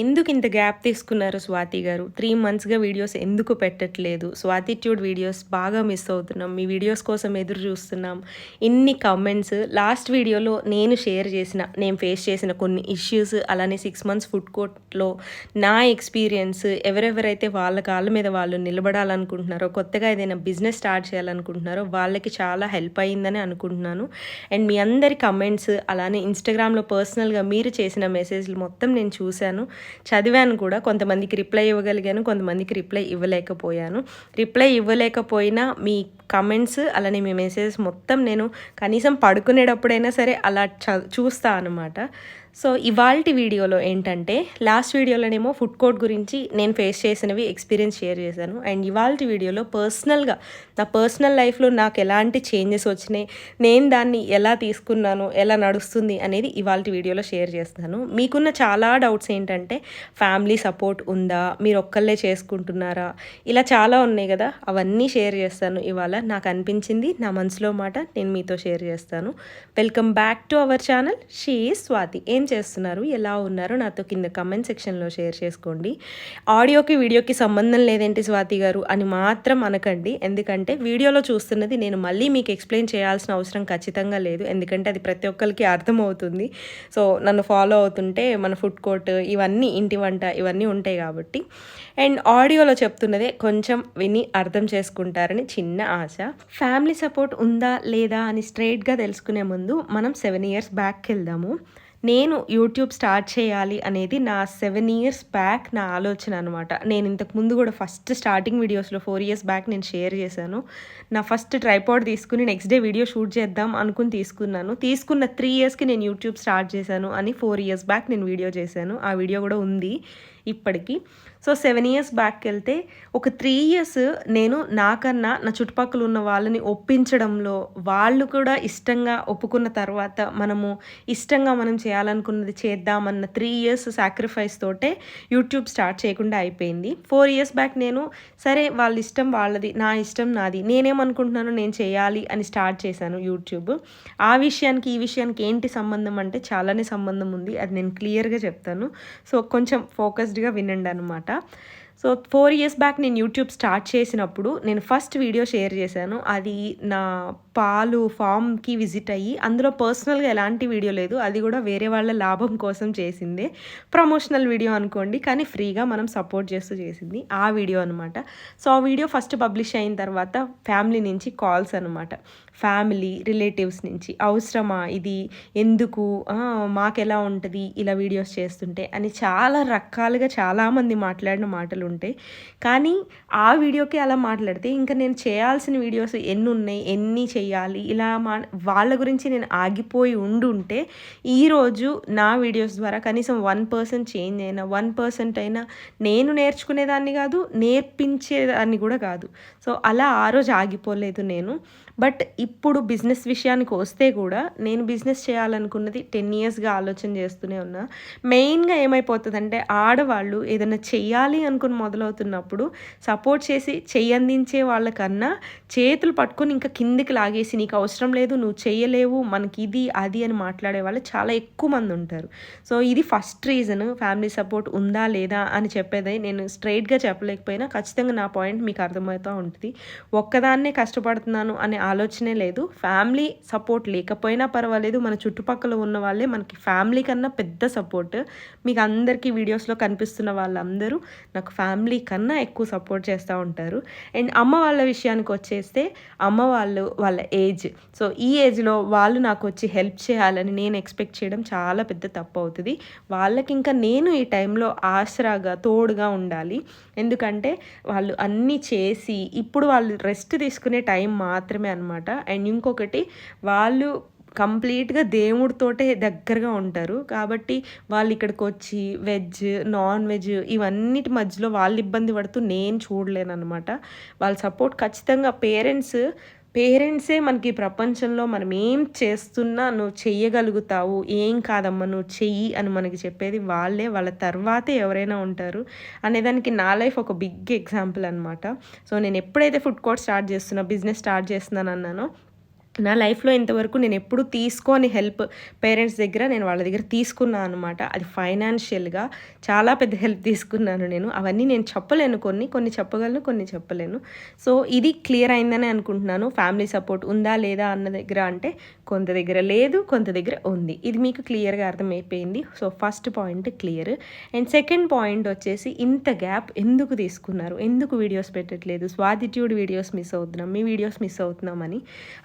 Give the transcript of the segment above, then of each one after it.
ఎందుకు ఇంత గ్యాప్ తీసుకున్నారు స్వాతి గారు? త్రీ మంత్స్గా వీడియోస్ ఎందుకు పెట్టట్లేదు? స్వాతిట్యూడ్ వీడియోస్ బాగా మిస్ అవుతున్నాం. మీ వీడియోస్ కోసం ఎదురు చూస్తున్నాం. ఇన్ని కమెంట్స్ లాస్ట్ వీడియోలో నేను షేర్ చేసిన నేను ఫేస్ చేసిన కొన్ని ఇష్యూస్ అలానే సిక్స్ మంత్స్ ఫుడ్ కోర్ట్లో నా ఎక్స్పీరియన్స్ ఎవరెవరైతే వాళ్ళ కాళ్ళ మీద వాళ్ళు నిలబడాలనుకుంటున్నారో కొత్తగా ఏదైనా బిజినెస్ స్టార్ట్ చేయాలనుకుంటున్నారో వాళ్ళకి చాలా హెల్ప్ అయ్యిందని అనుకుంటున్నాను. అండ్ మీ అందరి కమెంట్స్ అలానే ఇన్స్టాగ్రామ్లో పర్సనల్గా మీరు చేసిన మెసేజ్లు మొత్తం నేను చూశాను. చదివాను కూడా కొంతమందికి రిప్లై ఇవ్వగలిగాను కొంతమందికి రిప్లై ఇవ్వలేకపోయాను. రిప్లై ఇవ్వలేకపోయినా మీ కమెంట్స్ అలానే మీ మెసేజెస్ మొత్తం నేను కనీసం పడుకునేటప్పుడైనా సరే అలా చ చూస్తా అనమాట సో ఇవాళ వీడియోలో ఏంటంటే లాస్ట్ వీడియోలోనేమో ఫుడ్ కోర్ట్ గురించి నేను ఫేస్ చేసినవి ఎక్స్పీరియన్స్ షేర్ చేశాను. అండ్ ఇవాళ వీడియోలో పర్సనల్గా నా పర్సనల్ లైఫ్లో నాకు ఎలాంటి చేంజెస్ వచ్చినాయి నేను దాన్ని ఎలా తీసుకున్నాను ఎలా నడుస్తుంది అనేది ఇవాళ వీడియోలో షేర్ చేస్తాను. మీకున్న చాలా డౌట్స్ ఏంటంటే ఫ్యామిలీ సపోర్ట్ ఉందా మీరు ఒక్కళ్ళే చేసుకుంటున్నారా ఇలా చాలా ఉన్నాయి కదా అవన్నీ షేర్ చేస్తాను ఇవాళ. నాకు అనిపించింది నా మనసులో మాట నేను మీతో షేర్ చేస్తాను. Welcome back to our channel she Swathi ఏం చేస్తున్నారు? ఎలా ఉన్నారు? నాతో కింద కమెంట్ సెక్షన్లో షేర్ చేసుకోండి. ఆడియోకి వీడియోకి సంబంధం లేదేంటి స్వాతి గారు అని మాత్రం అనకండి. ఎందుకంటే వీడియోలో చూస్తున్నది నేను మళ్ళీ మీకు ఎక్స్ప్లెయిన్ చేయాల్సిన అవసరం ఖచ్చితంగా లేదు. ఎందుకంటే అది ప్రతి ఒక్కరికి అర్థమవుతుంది. సో నన్ను ఫాలో అవుతుంటే మన ఫుడ్ కోర్ట్ ఇవన్నీ ఇంటి వంట ఇవన్నీ ఉంటాయి కాబట్టి. అండ్ ఆడియోలో చెప్తున్నదే కొంచెం విని అర్థం చేసుకుంటారని చిన్న ఆశ. ఫ్యామిలీ సపోర్ట్ ఉందా లేదా అని స్ట్రైట్గా తెలుసుకునే ముందు మనం సెవెన్ ఇయర్స్ బ్యాక్కి వెళ్దాము. నేను యూట్యూబ్ స్టార్ట్ చేయాలి అనేది నా సెవెన్ ఇయర్స్ బ్యాక్ నా ఆలోచన అనమాట నేను ఇంతకు ముందు కూడా ఫస్ట్ స్టార్టింగ్ వీడియోస్లో ఫోర్ ఇయర్స్ బ్యాక్ నేను షేర్ చేశాను. నా ఫస్ట్ ట్రైపాడ్ తీసుకుని నెక్స్ట్ డే వీడియో షూట్ చేద్దాం అనుకుని తీసుకున్నాను. తీసుకున్న త్రీ ఇయర్స్కి నేను యూట్యూబ్ స్టార్ట్ చేశాను అని ఫోర్ ఇయర్స్ బ్యాక్ నేను వీడియో చేశాను. ఆ వీడియో కూడా ఉంది ఇప్పటికీ. సో సెవెన్ ఇయర్స్ బ్యాక్ వెళ్తే ఒక త్రీ ఇయర్స్ నేను నాకన్నా నా చుట్టుపక్కల ఉన్న వాళ్ళని ఒప్పించడంలో వాళ్ళు కూడా ఇష్టంగా ఒప్పుకున్న తర్వాత మనము ఇష్టంగా మనం చేయాలనుకున్నది చేద్దామన్న త్రీ ఇయర్స్ సాక్రిఫైస్ తోటే యూట్యూబ్ స్టార్ట్ చేయకుండా అయిపోయింది. ఫోర్ ఇయర్స్ బ్యాక్ నేను సరే వాళ్ళ ఇష్టం వాళ్ళది నా ఇష్టం నాది నేనేమనుకుంటున్నాను నేను చేయాలి అని స్టార్ట్ చేశాను యూట్యూబ్ ఆ విషయానికి ఈ విషయానికి ఏంటి సంబంధం అంటే చాలానే సంబంధం ఉంది. అది నేను క్లియర్గా చెప్తాను. సో కొంచెం ఫోకస్డ్గా వినండి అనమాట సో ఫోర్ ఇయర్స్ బ్యాక్ నేను యూట్యూబ్ స్టార్ట్ చేసినప్పుడు నేను ఫస్ట్ వీడియో షేర్ చేశాను. అది నా పాలు ఫామ్కి విజిట్ అయ్యి అందులో పర్సనల్గా ఎలాంటి వీడియో లేదు. అది కూడా వేరే వాళ్ళ లాభం కోసం చేసిందే. ప్రమోషనల్ వీడియో అనుకోండి కానీ ఫ్రీగా మనం సపోర్ట్ చేస్తూ చేసింది ఆ వీడియో అనమాట సో ఆ వీడియో ఫస్ట్ పబ్లిష్ అయిన తర్వాత ఫ్యామిలీ నుంచి కాల్స్ అనమాట ఫ్యామిలీ రిలేటివ్స్ నుంచి అవసరమా ఇది? ఎందుకు? మాకు ఎలా ఉంటుంది ఇలా వీడియోస్ చేస్తుంటే? అని చాలా రకాలుగా చాలామంది మాట్లాడిన మాటలు ఉంటాయి కానీ ఆ వీడియోకి అలా మాట్లాడితే ఇంకా నేను చేయాల్సిన వీడియోస్ ఎన్ని ఉన్నాయి ఎన్ని చేయాలి చేయాలి. ఇలా మా వాళ్ళ గురించి నేను ఆగిపోయి ఉండుంటే ఈరోజు నా వీడియోస్ ద్వారా కనీసం వన్ పర్సెంట్ చేంజ్ అయినా వన్ పర్సెంట్ అయినా నేను నేర్చుకునేదాన్ని కాదు నేర్పించేదాన్ని కూడా కాదు. సో అలా ఆ రోజు ఆగిపోలేదు నేను. బట్ ఇప్పుడు బిజినెస్ విషయానికి వస్తే కూడా నేను బిజినెస్ చేయాలనుకున్నది టెన్ ఇయర్స్గా ఆలోచన చేస్తూనే ఉన్నా. మెయిన్గా ఏమైపోతుందంటే ఆడవాళ్ళు ఏదైనా చెయ్యాలి అనుకుని మొదలవుతున్నప్పుడు సపోర్ట్ చేసి చెయ్యందించే వాళ్ళకన్నా చేతులు పట్టుకొని ఇంకా కిందికి లాగేసి నీకు అవసరం లేదు నువ్వు చేయలేవు మనకి ఇది అది అని మాట్లాడే వాళ్ళు చాలా ఎక్కువ మంది ఉంటారు. సో ఇది ఫస్ట్ రీజన్. ఫ్యామిలీ సపోర్ట్ ఉందా లేదా అని చెప్పేది నేను స్ట్రైట్గా చెప్పలేకపోయినా ఖచ్చితంగా నా పాయింట్ మీకు అర్థమవుతూ ఉంటుంది. ఒక్కదాన్నే కష్టపడుతున్నాను అనే ఆలోచనే లేదు. ఫ్యామిలీ సపోర్ట్ లేకపోయినా పర్వాలేదు. మన చుట్టుపక్కల ఉన్న వాళ్ళే మనకి ఫ్యామిలీ కన్నా పెద్ద సపోర్ట్. మీకు అందరికీ వీడియోస్లో కనిపిస్తున్న వాళ్ళందరూ నాకు ఫ్యామిలీ కన్నా ఎక్కువ సపోర్ట్ చేస్తూ ఉంటారు. అండ్ అమ్మ వాళ్ళ విషయానికి వచ్చేస్తే అమ్మ వాళ్ళు వాళ్ళ ఏజ్. సో ఈ ఏజ్లో వాళ్ళు నాకు వచ్చి హెల్ప్ చేయాలని నేను ఎక్స్పెక్ట్ చేయడం చాలా పెద్ద తప్పు అవుతుంది. వాళ్ళకి ఇంకా నేను ఈ టైంలో ఆసరాగా తోడుగా ఉండాలి. ఎందుకంటే వాళ్ళు అన్నీ చేసి ఇప్పుడు వాళ్ళు రెస్ట్ తీసుకునే టైం మాత్రమే అనమాట అండ్ ఇంకొకటి వాళ్ళు కంప్లీట్గా దేవుడితోటే దగ్గరగా ఉంటారు. కాబట్టి వాళ్ళు ఇక్కడికి వచ్చి వెజ్ నాన్ వెజ్ ఇవన్నిటి మధ్యలో వాళ్ళు ఇబ్బంది పడుతూ నేను చూడలేను అనమాట వాళ్ళ సపోర్ట్ ఖచ్చితంగా పేరెంట్స్ పేరెంట్సే మనకి ప్రపంచంలో మనం ఏం చేస్తున్నా నువ్వు చెయ్యగలుగుతావు ఏం కాదమ్మా నువ్వు చెయ్యి అని మనకి చెప్పేది వాళ్ళే. వాళ్ళ తర్వాతే ఎవరైనా ఉంటారు అనేదానికి నా లైఫ్ ఒక బిగ్ ఎగ్జాంపుల్ అనమాట సో నేను ఎప్పుడైతే ఫుడ్ కోర్ట్ స్టార్ట్ చేస్తున్నా బిజినెస్ స్టార్ట్ చేస్తున్నాను అన్నానో నా లైఫ్లో ఇంతవరకు నేను ఎప్పుడు తీసుకోని హెల్ప్ పేరెంట్స్ దగ్గర నేను వాళ్ళ దగ్గర తీసుకున్నాను అనమాట అది ఫైనాన్షియల్గా చాలా పెద్ద హెల్ప్ తీసుకున్నాను నేను. అవన్నీ నేను చెప్పలేను కొన్ని కొన్ని చెప్పగలను కొన్ని చెప్పలేను. సో ఇది క్లియర్ అయిందని అనుకుంటున్నాను. ఫ్యామిలీ సపోర్ట్ ఉందా లేదా అన్న దగ్గర అంటే కొంత దగ్గర లేదు కొంత దగ్గర ఉంది. ఇది మీకు క్లియర్గా అర్థమైపోయింది. So first point clear. And second point వచ్చేసి ఇంత గ్యాప్ ఎందుకు తీసుకున్నారు? ఎందుకు వీడియోస్ పెట్టట్లేదు? స్వాతిట్యూడ్ వీడియోస్ మిస్ అవుతున్నాం. మీ వీడియోస్ మిస్ అవుతున్నామని.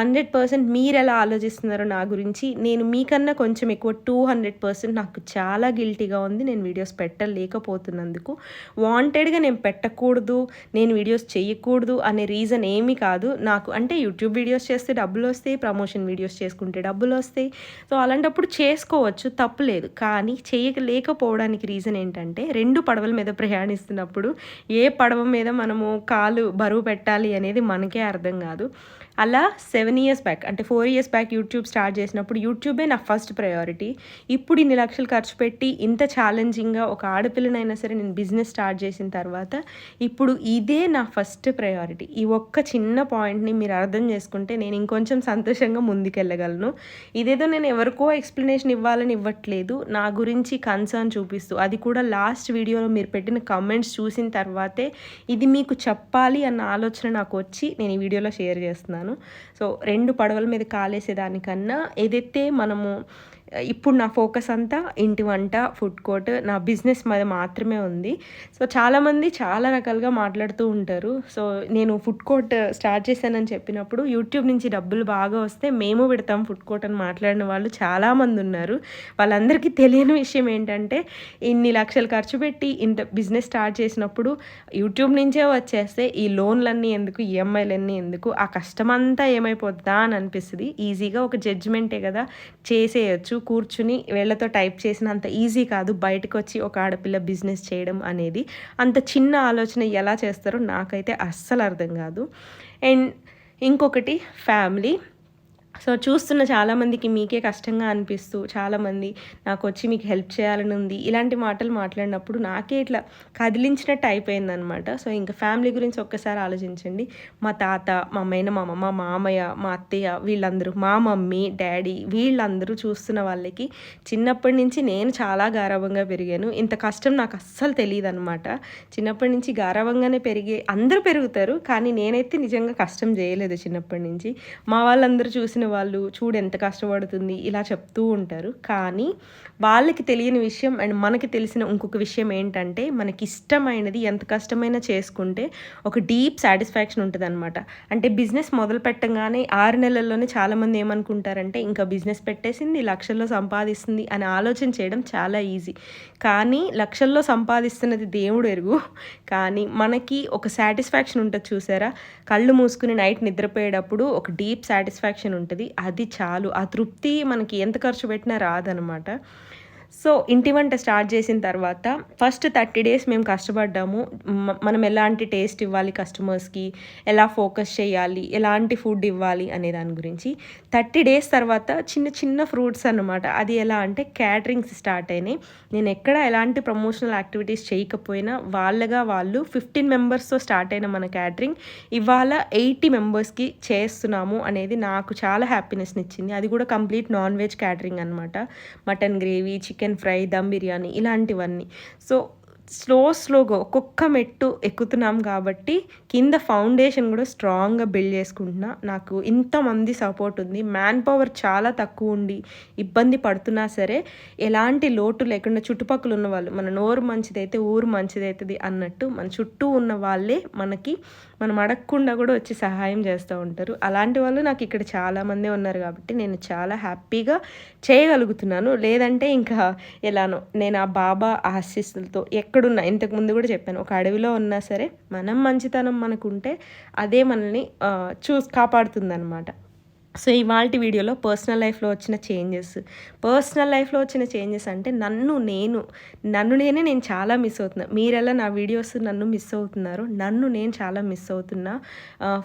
హండ్రెడ్ పర్సెంట్ మీరు ఎలా ఆలోచిస్తున్నారో నా గురించి. నేను మీకన్నా కొంచెం ఎక్కువ టూ హండ్రెడ్ పర్సెంట్ నాకు చాలా గిల్టీగా ఉంది. నేను వీడియోస్ పెట్టలేకపోతున్నందుకు. వాంటెడ్గా నేను పెట్టకూడదు నేను వీడియోస్ చేయకూడదు అనే రీజన్ ఏమీ కాదు. నాకు అంటే యూట్యూబ్ వీడియోస్ చేస్తే డబ్బులు వస్తాయి ప్రమోషన్ వీడియోస్ చేసుకుంటే డబ్బులు వస్తాయి. సో అలాంటప్పుడు చేసుకోవచ్చు తప్పులేదు. కానీ చేయలేకపోవడానికి రీజన్ ఏంటంటే రెండు పడవల మీద ప్రయాణిస్తున్నప్పుడు ఏ పడవ మీద మనము కాలు బరువు పెట్టాలి అనేది మనకే అర్థం కాదు. అలా సెవెన్ ఇయర్స్ బ్యాక్ అంటే four years back YouTube start చేసినప్పుడు యూట్యూబే నా ఫస్ట్ ప్రయారిటీ ఇప్పుడు ఇన్ని లక్షలు ఖర్చు పెట్టి ఇంత ఛాలెంజింగ్గా ఒక ఆడపిల్లనైనా సరే నేను బిజినెస్ స్టార్ట్ చేసిన తర్వాత ఇప్పుడు ఇదే నా ఫస్ట్ ప్రయారిటీ ఈ ఒక్క చిన్న పాయింట్ని మీరు అర్థం చేసుకుంటే నేను ఇంకొంచెం సంతోషంగా ముందుకెళ్ళగలను. ఇదేదో నేను ఎవరికో ఎక్స్ప్లెనేషన్ ఇవ్వాలని ఇవ్వట్లేదు. నా గురించి కన్సర్న్ చూపిస్తూ అది కూడా లాస్ట్ వీడియోలో మీరు పెట్టిన కమెంట్స్ చూసిన తర్వాతే ఇది మీకు చెప్పాలి అన్న ఆలోచన నాకు వచ్చి నేను ఈ వీడియోలో షేర్ చేస్తున్నాను. సో రెండు పడవల మీద కాలేసేదానికన్నా ఏదైతే మనము ఇప్పుడు నా ఫోకస్ అంతా ఇంటి వంట ఫుడ్ కోర్ట్ నా బిజినెస్ మీద మాత్రమే ఉంది. సో చాలామంది చాలా రకాలుగా మాట్లాడుతూ ఉంటారు. సో నేను ఫుడ్ కోర్ట్ స్టార్ట్ చేశానని చెప్పినప్పుడు యూట్యూబ్ నుంచి డబ్బులు బాగా వస్తే మేము పెడతాం ఫుడ్ కోర్ట్ అని మాట్లాడిన వాళ్ళు చాలామంది ఉన్నారు. వాళ్ళందరికీ తెలియని విషయం ఏంటంటే ఇన్ని లక్షలు ఖర్చు పెట్టి ఇంత బిజినెస్ స్టార్ట్ చేసినప్పుడు యూట్యూబ్ నుంచే వచ్చేస్తే ఈ లోన్లన్నీ ఎందుకు ఈఎంఐలన్నీ ఎందుకు ఆ కష్టమంతా ఏమైపోతుందా అని అనిపిస్తుంది. ఈజీగా ఒక జడ్జిమెంటే కదా చేసేయచ్చు. కూర్చుని వీళ్ళతో టైప్ చేసినంత ఈజీ కాదు. బయటకు వచ్చి ఒక ఆడపిల్ల బిజినెస్ చేయడం అనేది అంత చిన్న ఆలోచన ఎలా చేస్తారో నాకైతే అస్సలు అర్థం కాదు. అండ్ ఇంకొకటి ఫ్యామిలీ. సో చూస్తున్న చాలామందికి మీకే కష్టంగా అనిపిస్తూ చాలామంది నాకు వచ్చి మీకు హెల్ప్ చేయాలని ఉంది. ఇలాంటి మాటలు మాట్లాడినప్పుడు నాకే ఇట్లా కదిలించినట్టు అయిపోయిందనమాట సో ఇంకా ఫ్యామిలీ గురించి ఒక్కసారి ఆలోచించండి. మా తాత మా మేనమామ మా మామయ్య మా అత్తయ్య వీళ్ళందరూ మా మమ్మీ డాడీ వీళ్ళందరూ చూస్తున్న వాళ్ళకి చిన్నప్పటి నుంచి నేను చాలా గారవంగా పెరిగాను. ఇంత కష్టం నాకు అస్సలు తెలియదు అనమాట చిన్నప్పటి నుంచి గారవంగానే పెరిగే అందరూ పెరుగుతారు కానీ నేనైతే నిజంగా కష్టం చేయలేదు చిన్నప్పటి నుంచి. మా వాళ్ళందరూ చూసిన వాళ్ళు చూడు ఎంత కష్టపడుతుంది ఇలా చెప్తూ ఉంటారు. కానీ వాళ్ళకి తెలియని విషయం అండ్ మనకి తెలిసిన ఇంకొక విషయం ఏంటంటే మనకి ఇష్టమైనది ఎంత కష్టమైనా చేసుకుంటే ఒక డీప్ సాటిస్ఫాక్షన్ ఉంటుంది అనమాట అంటే బిజినెస్ మొదలు పెట్టగానే ఆరు నెలల్లోనే చాలామంది ఏమనుకుంటారంటే ఇంకా బిజినెస్ పెట్టేసింది లక్షల్లో సంపాదిస్తుంది అని ఆలోచన చేయడం చాలా ఈజీ. కానీ లక్షల్లో సంపాదిస్తున్నది దేవుడు ఎరుగు. కానీ మనకి ఒక సాటిస్ఫాక్షన్ ఉంటుంది చూసారా? కళ్ళు మూసుకుని నైట్ నిద్రపోయేటప్పుడు ఒక డీప్ సాటిస్ఫాక్షన్ ఉంటుంది. అది చాలు. ఆ తృప్తి మనకి ఎంత ఖర్చు పెట్టినా రాదనమాట. సో ఇంటి వంట స్టార్ట్ చేసిన తర్వాత ఫస్ట్ థర్టీ డేస్ మేము కష్టపడ్డాము. మనం ఎలాంటి టేస్ట్ ఇవ్వాలి కస్టమర్స్కి? ఎలా ఫోకస్ చేయాలి? ఎలాంటి ఫుడ్ ఇవ్వాలి? అనే దాని గురించి. థర్టీ డేస్ తర్వాత చిన్న చిన్న ఫ్రూట్స్ అన్నమాట. అది ఎలా అంటే క్యాటరింగ్స్ స్టార్ట్ అయినాయి. నేను ఎక్కడ ఎలాంటి ప్రమోషనల్ యాక్టివిటీస్ చేయకపోయినా వాళ్ళగా వాళ్ళు ఫిఫ్టీన్ మెంబర్స్తో స్టార్ట్ అయిన మన క్యాటరింగ్ ఇవాళ ఎయిటీ మెంబర్స్కి చేస్తున్నాము అనేది నాకు చాలా హ్యాపీనెస్ని ఇచ్చింది అది కూడా కంప్లీట్ నాన్ వెజ్ క్యాటరింగ్ అనమాట mutton gravy chicken chicken fry dum biryani ఇలాంటివన్నీ. సో స్లో స్లోగా ఒక్కొక్క మెట్టు ఎక్కుతున్నాం కాబట్టి కింద ఫౌండేషన్ కూడా స్ట్రాంగ్గా బిల్డ్ చేసుకుంటున్నా. నాకు ఇంతమంది సపోర్ట్ ఉంది. మ్యాన్ పవర్ చాలా తక్కువ ఉండి ఇబ్బంది పడుతున్నా సరే ఎలాంటి లోటు లేకుండా చుట్టుపక్కల ఉన్న వాళ్ళు మన నోరు మంచిదైతే ఊరు మంచిదవుతుంది అన్నట్టు మన చుట్టూ ఉన్న వాళ్ళే మనకి మనం అడగకుండా కూడా వచ్చి సహాయం చేస్తూ ఉంటారు. అలాంటి వాళ్ళు నాకు ఇక్కడ చాలామంది ఉన్నారు కాబట్టి నేను చాలా హ్యాపీగా చేయగలుగుతున్నాను. లేదంటే ఇంకా ఎలానో నేను ఆ బాబా ఆశీస్సులతో ఎక్కడున్నా ఇంతకు ముందు కూడా చెప్పాను ఒక అడవిలో ఉన్నా సరే మనం మంచితనం మనకుంటే అదే మనల్ని చూసి కాపాడుతుందన్నమాట. సో ఇవాళ వీడియోలో పర్సనల్ లైఫ్లో వచ్చిన చేంజెస్ పర్సనల్ లైఫ్లో వచ్చిన చేంజెస్ అంటే నన్ను నేను నన్ను నేనే నేను చాలా మిస్ అవుతున్నా. మీరెలా నా వీడియోస్ నన్ను మిస్ అవుతున్నారు? నన్ను నేను చాలా మిస్ అవుతున్నా.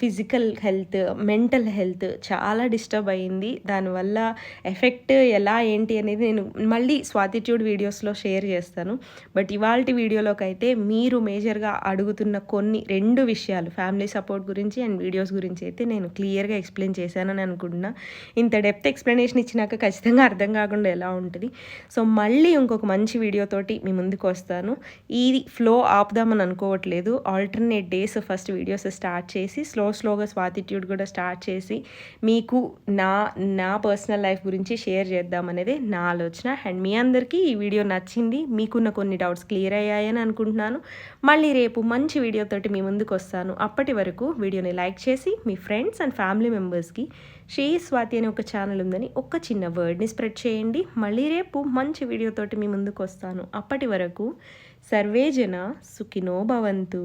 ఫిజికల్ హెల్త్ మెంటల్ హెల్త్ చాలా డిస్టర్బ్ అయ్యింది దానివల్ల ఎఫెక్ట్ ఎలా ఏంటి అనేది నేను మళ్ళీ స్వాతిట్యూడ్ వీడియోస్లో షేర్ చేస్తాను. బట్ ఇవాళ వీడియోలోకి అయితే మీరు మేజర్గా అడుగుతున్న కొన్ని రెండు విషయాలు ఫ్యామిలీ సపోర్ట్ గురించి అండ్ వీడియోస్ గురించి అయితే నేను క్లియర్గా ఎక్స్ప్లెయిన్ చేశాను నేను అనుకుంటున్నా. ఇంత డెప్త్ ఎక్స్ప్లెనేషన్ ఇచ్చినాక ఖచ్చితంగా అర్థం కాకుండా ఎలా ఉంటుంది. సో మళ్ళీ ఇంకొక మంచి వీడియోతోటి మీ ముందుకు వస్తాను. ఈ ఫ్లో ఆపుదామని అనుకోవట్లేదు. Alternate days first videos start చేసి స్లో స్లోగా స్వాతిట్యూడ్ కూడా స్టార్ట్ చేసి మీకు నా నా పర్సనల్ లైఫ్ గురించి షేర్ చేద్దామనేది నా ఆలోచన. అండ్ మీ అందరికీ ఈ వీడియో నచ్చింది మీకున్న కొన్ని డౌట్స్ క్లియర్ అయ్యాయని అనుకుంటున్నాను. మళ్ళీ రేపు మంచి వీడియోతోటి మీ ముందుకు వస్తాను. అప్పటి వరకు వీడియోని లైక్ చేసి మీ ఫ్రెండ్స్ అండ్ ఫ్యామిలీ మెంబర్స్కి శ్రీ స్వాతి అనే ఒక ఛానల్ ఉందని ఒక చిన్న వర్డ్ని స్ప్రెడ్ చేయండి. మళ్ళీ రేపు మంచి వీడియోతోటి మీ ముందుకు వస్తాను. అప్పటి వరకు సర్వేజన సుఖినో భవంతు.